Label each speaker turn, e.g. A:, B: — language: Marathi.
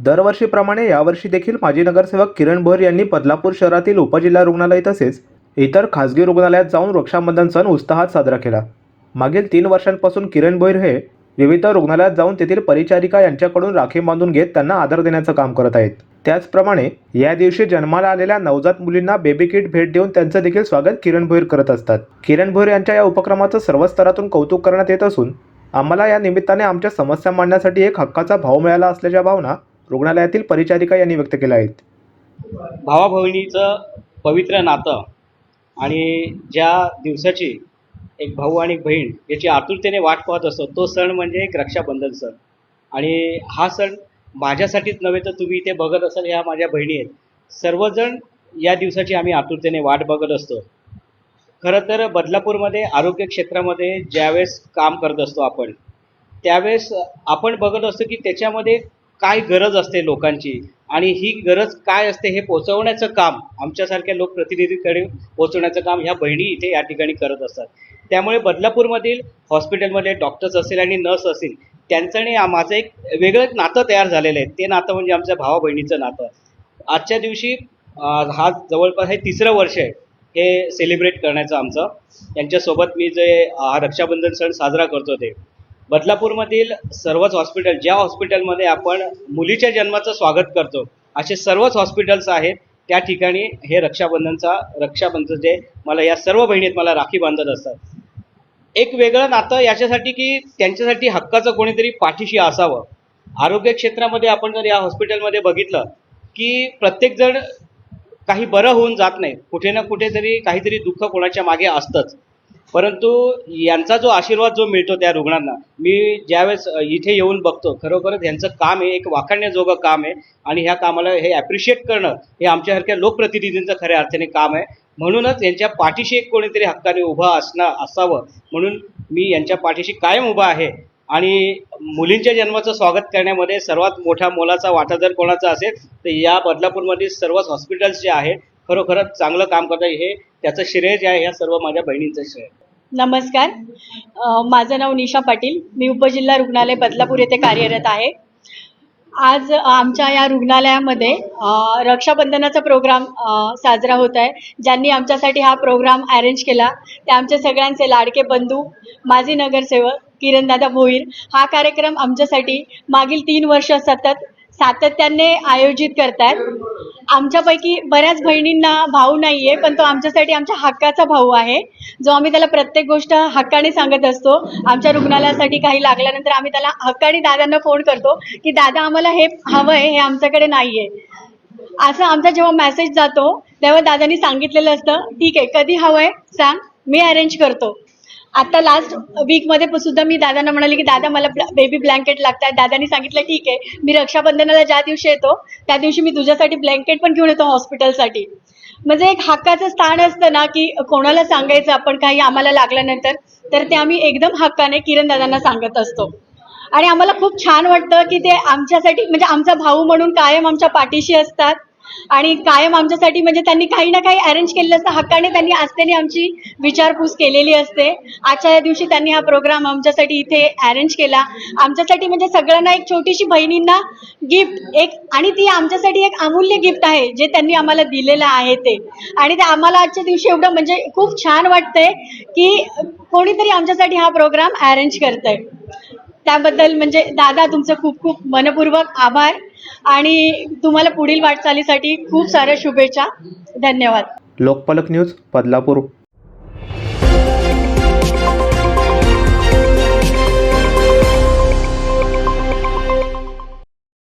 A: दरवर्षीप्रमाणे यावर्षी देखील माजी नगरसेवक किरण भोर यांनी बदलापूर शहरातील उपजिल्हा रुग्णालय तसेच इतर खासगी रुग्णालयात जाऊन रक्षाबंधन सण उत्साहात साजरा केला. मागील तीन वर्षांपासून किरण भोईर हे विविध रुग्णालयात जाऊन तेथील परिचारिका यांच्याकडून राखी बांधून घेत त्यांना आदर देण्याचं काम करत आहेत. त्याचप्रमाणे या दिवशी जन्माला आलेल्या नवजात मुलींना बेबी किट भेट देऊन त्यांचं देखील स्वागत किरण भोईर करत असतात. किरण भोईर यांच्या या उपक्रमाचं सर्व स्तरातून कौतुक करण्यात येत असून आम्हाला या निमित्ताने आमच्या समस्या मांडण्यासाठी एक हक्काचा भाव मिळाला असल्याच्या भावना रुग्णालयातील परिचारिका यांनी व्यक्त केल्या आहेत
B: भावाबहिणीचं पवित्र नातं आणि ज्या दिवसाची एक भाऊ आणि एक बहीण याची आतुरतेने वाट पाहत असतो तो सण म्हणजे एक रक्षाबंधन सण. आणि हा सण माझ्यासाठीच नव्हे तर तुम्ही इथे बघत असाल ह्या माझ्या बहिणी आहेत. सर्वजण या दिवसाची आम्ही आतुरतेने वाट बघत असतो. खरं तर बदलापूरमध्ये आरोग्य क्षेत्रामध्ये ज्यावेळेस काम करत असतो आपण त्यावेळेस आपण बघत असतो की त्याच्यामध्ये काय गरज असते लोकांची आणि ही गरज काय असते हे पोचवण्याचं काम आमच्यासारख्या लोकप्रतिनिधीकडे पोचवण्याचं काम ह्या बहिणी इथे या ठिकाणी करत असतात. त्यामुळे बदलापूरमधील हॉस्पिटलमध्ये डॉक्टर्स असतील आणि नर्स असतील त्यांचं आणि माझं एक वेगळं एक नातं तयार झालेलं आहे. ते नातं म्हणजे आमच्या भावा बहिणीचं नातं. आजच्या दिवशी हा जवळपास हे तिसरं वर्ष आहे हे सेलिब्रेट करण्याचं आमचं. यांच्यासोबत मी जे हा रक्षाबंधन सण साजरा करतो ते. बदलापूरमधील सर्वच हॉस्पिटल ज्या हॉस्पिटलमध्ये आपण मुलीच्या जन्माचं स्वागत करतो असे सर्वच हॉस्पिटल्स आहेत त्या ठिकाणी हे रक्षाबंधनचा रक्षाबंधन जे मला या सर्व बहिणीत मला राखी बांधत असतात. एक वेगळं नातं याच्यासाठी की त्यांच्यासाठी हक्काचं कोणीतरी पाठीशी असावं. आरोग्य क्षेत्रामध्ये आपण जर या हॉस्पिटलमध्ये बघितलं की प्रत्येकजण काही बरं होऊन जात नाही. कुठे ना कुठेतरी काहीतरी दुःख कोणाच्या मागे असतंच. परंतु यांचा जो आशीर्वाद जो मिळतो त्या रुग्णांना मी ज्यावेळेस इथे येऊन बघतो खरोखरच यांचं काम आहे एक वाखाणण्याजोगं काम आहे आणि ह्या कामाला हे ॲप्रिशिएट करणं हे आमच्यासारख्या लोकप्रतिनिधींचं खऱ्या अर्थाने काम आहे. म्हणूनच यांच्या पाठीशी एक कोणीतरी हक्काने उभा असणं असावं. म्हणून मी यांच्या पाठीशी कायम उभा आहे आणि मुलींच्या जन्माचं स्वागत करण्यामध्ये सर्वात मोठा मोलाचा वाटा जर कोणाचा असेल तर या बदलापूरमधील सर्वच हॉस्पिटल्स जे आहेत खरोखरच चांगलं काम करतात हे त्याचं श्रेय जे आहे ह्या सर्व माझ्या बहिणींचं श्रेय.
C: नमस्कार. माझं नाव निशा पाटील. मी उपजिल्हा रुग्णालय बदलापूर येथे कार्यरत आहे. आज आमच्या या रुग्णालयामध्ये रक्षाबंधनाचा प्रोग्राम साजरा होत आहे. ज्यांनी आमच्यासाठी हा प्रोग्राम अरेंज केला ते आमच्या सगळ्यांचे लाडके बंधू माजी नगरसेवक किरणदादा भोईर हा कार्यक्रम आमच्यासाठी मागील तीन वर्ष सतत सातत्याने आयोजित करतायत. आमच्यापैकी बऱ्याच बहिणींना भाऊ नाही आहे पण तो आमच्यासाठी आमच्या हक्काचा भाऊ आहे. जो आम्ही त्याला प्रत्येक गोष्ट हक्काने सांगत असतो. आमच्या रुग्णालयासाठी काही लागल्यानंतर आम्ही त्याला हक्काने दादांना फोन करतो की दादा आम्हाला हे हवं आहे हे आमच्याकडे नाही असं आमचा जेव्हा मेसेज जातो तेव्हा दादांनी सांगितलेलं असतं ठीक आहे कधी हवं आहे सांग. मी अरेंज करतो. आता लास्ट वीकमध्ये मध्ये सुद्धा मी दादांना म्हणाले की दादा मला बेबी ब्लँकेट लागतात. दादांनी सांगितलं ठीक आहे. मी रक्षाबंधनाला ज्या दिवशी येतो त्या दिवशी मी तुझ्यासाठी ब्लँकेट पण घेऊन येतो हॉस्पिटलसाठी म्हणजे एक हक्काचं स्थान असतं ना की कोणाला सांगायचं आपण काही आम्हाला लागल्यानंतर तर ते आम्ही एकदम हक्काने किरण दादांना सांगत असतो. आणि आम्हाला खूप छान वाटतं की ते आमच्यासाठी म्हणजे आमचा भाऊ म्हणून कायम आमच्या पाठीशी असतात. आणि कायम आमच्यासाठी म्हणजे त्यांनी काही ना काही अरेंज केलेलं असतं. हक्काने त्यांनी असतेने आमची विचारपूस केलेली असते. आजच्या या दिवशी त्यांनी हा प्रोग्राम आमच्यासाठी इथे अरेंज केला. आमच्यासाठी म्हणजे सगळ्यांना एक छोटीशी बहिणींना गिफ्ट एक आणि ती आमच्यासाठी एक अमूल्य गिफ्ट आहे जे त्यांनी आम्हाला दिलेलं आहे ते. आणि ते आम्हाला आजच्या दिवशी एवढं म्हणजे खूप छान वाटतंय की कोणीतरी आमच्यासाठी हा प्रोग्राम अरेंज करतंय. त्याबद्दल म्हणजे दादा तुमचं खूप खूप मनपूर्वक आभार. आणि तुम्हाला पुढील वाटचालीसाठी खूप साऱ्या शुभेच्छा. धन्यवाद.
A: लोकपालक न्यूज बदलापूर.